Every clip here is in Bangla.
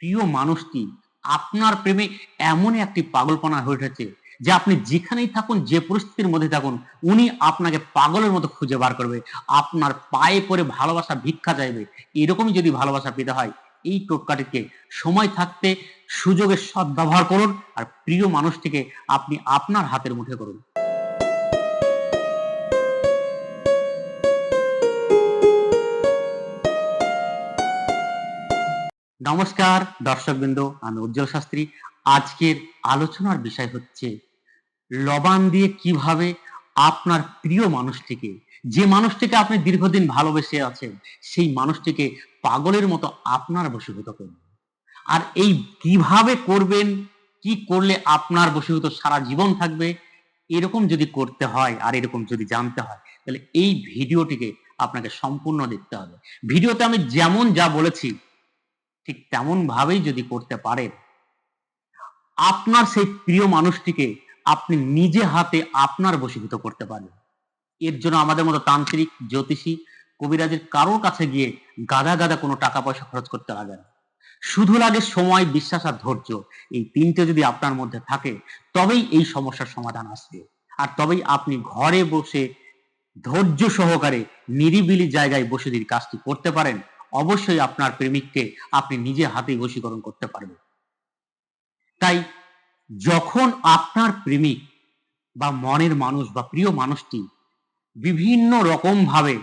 প্রিয় মানুষটি আপনার প্রেমে এমন একটি পাগলপনা হয়ে উঠেছে যে আপনি যেখানেই থাকুন, যে পরিস্থিতির মধ্যে থাকুন, উনি আপনাকে পাগলের মতো খুঁজে বার করবে। আপনার পায়ে পড়ে ভালোবাসা ভিক্ষা চাইবে। এরকমই যদি ভালোবাসা পেতে হয়, এই টোটকাটিকে সময় থাকতে সুযোগের সদ্ব্যবহার করুন আর প্রিয় মানুষটিকে আপনি আপনার হাতের মুঠে করুন। নমস্কার, দর্শকবৃন্দ, আমি উজ্জ্বল শাস্ত্রী। আজকের আলোচনার বিষয় হচ্ছে, লবান দিয়ে কীভাবে আপনার প্রিয় মানুষটিকে, যে মানুষটিকে আপনি দীর্ঘদিন ভালোবেসে আছেন, সেই মানুষটিকে পাগলের মতো আপনার বশীভূত করবেন আর এই কীভাবে করবেন, কি করলে আপনার বশীভূত সারা জীবন থাকবে, এরকম যদি করতে হয়, আর এরকম যদি জানতে হয়, তাহলে এই ভিডিওটিকে আপনাকে সম্পূর্ণ দেখতে হবে। ভিডিওতে আমি যেমন যা বলেছি ঠিক তেমন ভাবেই যদি করতে পারেন, আপনার সেই প্রিয় মানুষটিকে আপনি নিজে হাতে আপনার বশীভূত করতে পারেন। এর জন্য আমাদের মতো তান্ত্রিক, জ্যোতিষী, কবিরাজের কারোর কাছে গিয়ে গাদা গাদা কোনো টাকা পয়সা খরচ করতে লাগে না। শুধু লাগে সময়, বিশ্বাস আর ধৈর্য, এই তিনটে যদি আপনার মধ্যে থাকে, তবেই এই সমস্যার সমাধান আসবে। আর তবেই আপনি ঘরে বসে ধৈর্য সহকারে নিরিবিলি জায়গায় বসে যদি কাজটি করতে পারেন অবশ্যই আপনার প্রেমিককে আপনি নিজে হাতে বশীকরণ করতে পারবেন। তাই যখন আপনার প্রেমিক বা মনের মানুষ বা প্রিয় মানুষটি বিভিন্ন রকম ভাবে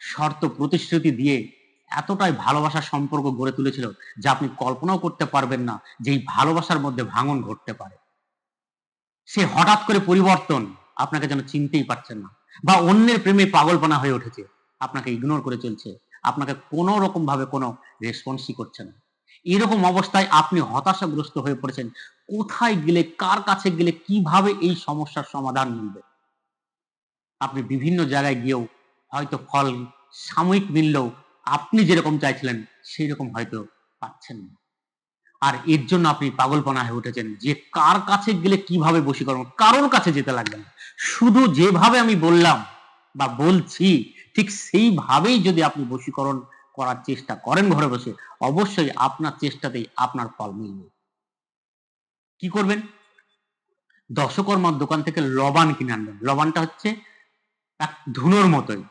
শর্ত প্রতিশ্রুতি দিয়ে এতটাই ভালোবাসার সম্পর্ক গড়ে তুলেছিল যা আপনি কল্পনাও করতে পারবেন না যে এই ভালোবাসার মধ্যে ভাঙন ঘটতে পারে। সে হঠাৎ করে পরিবর্তন আপনাকে যেন চিনতেই পারছেন না বা অন্যের প্রেমে পাগলপনা হয়ে উঠেছে, আপনাকে ইগনোর করে চলছে। আপনাকে কোনো রকম ভাবে কোনো রেসপন্সই করছে না। এরকম অবস্থায় আপনি হতাশাগ্রস্ত হয়ে পড়েছেন, কোথায় গেলে, কার কাছে গেলে, কীভাবে এই সমস্যার সমাধান মিলবে? আপনি বিভিন্ন জায়গায় গিয়েও হয়তো ফল সাময়িক মিললেও আপনি যেরকম চাইছিলেন সেই রকম হয়তো পাচ্ছেন না। আর এর জন্য আপনি পাগলপনা হয়ে উঠেছেন যে কার কাছে গেলে কীভাবে বশীকরণ, কারোর কাছে যেতে লাগবেন না। শুধু যেভাবে আমি বললাম বা বলছি ঠিক সেইভাবেই যদি আপনি বশীকরণ করার চেষ্টা করেন ঘরে বসে, অবশ্যই আপনার চেষ্টাতেই আপনার ফল মিলবে। কি করবেন? দশকর্মার দোকান থেকে লবান কিনে আনবেন। লবানটা হচ্ছে এক ধুনোর মতোই,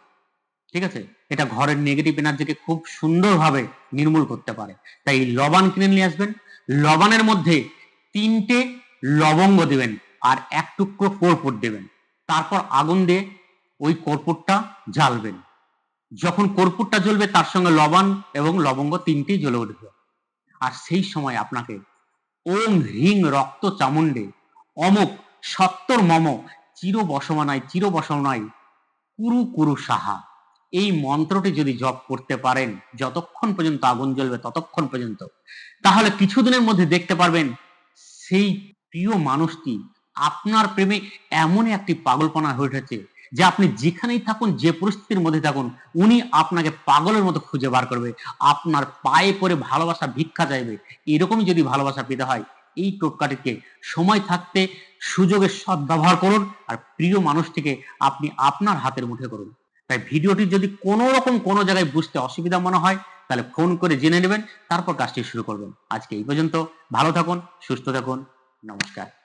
ঠিক আছে? এটা ঘরের নেগেটিভ এনার্জিকে খুব সুন্দরভাবে নির্মূল করতে পারে। তাই লবান কিনে নিয়ে আসবেন। লবানের মধ্যে তিনটে লবঙ্গ দেবেন আর এক টুকরো কর্পূর দেবেন। তারপর আগুন দিয়ে ওই কর্পূরটা জ্বালবেন যখন কর্পূরটা জ্বলবে, তার সঙ্গে লবণ এবং লবঙ্গ তিনটেই জ্বলে উঠবে। আর সেই সময় আপনাকে ওম হ্রিং রক্ত চামুণ্ডে অমুক সত্তর মম চির বসমানায় চির বসমানায় কুরু কুরু সাহা। এই মন্ত্রটি যদি জপ করতে পারেন, যতক্ষণ পর্যন্ত আগুন জ্বলবে ততক্ষণ পর্যন্ত, তাহলে কিছুদিনের মধ্যে দেখতে পারবেন সেই প্রিয় মানুষটি আপনার প্রেমে এমন একটি পাগলপনা হয়ে উঠেছে যে আপনি যেখানেই থাকুন, যে পরিস্থিতির মধ্যে থাকুন, উনি আপনাকে পাগলের মতো খুঁজে বার করবে। আপনার পায়ে পড়ে ভালোবাসা ভিক্ষা চাইবে। এরকমই যদি ভালোবাসা পেতে হয়, এই টোটকাটিকে সময় থাকতে সুযোগের সদ্ব্যবহার করুন আর প্রিয় মানুষটিকে আপনি আপনার হাতের মুঠে করুন। তাই ভিডিওটি যদি কোনো রকম কোনো জায়গায় বুঝতে অসুবিধা মনে হয়, তাহলে ফোন করে জেনে নেবেন, তারপর কাজটি শুরু করবেন। আজকে এই পর্যন্ত, ভালো থাকুন, সুস্থ থাকুন, নমস্কার।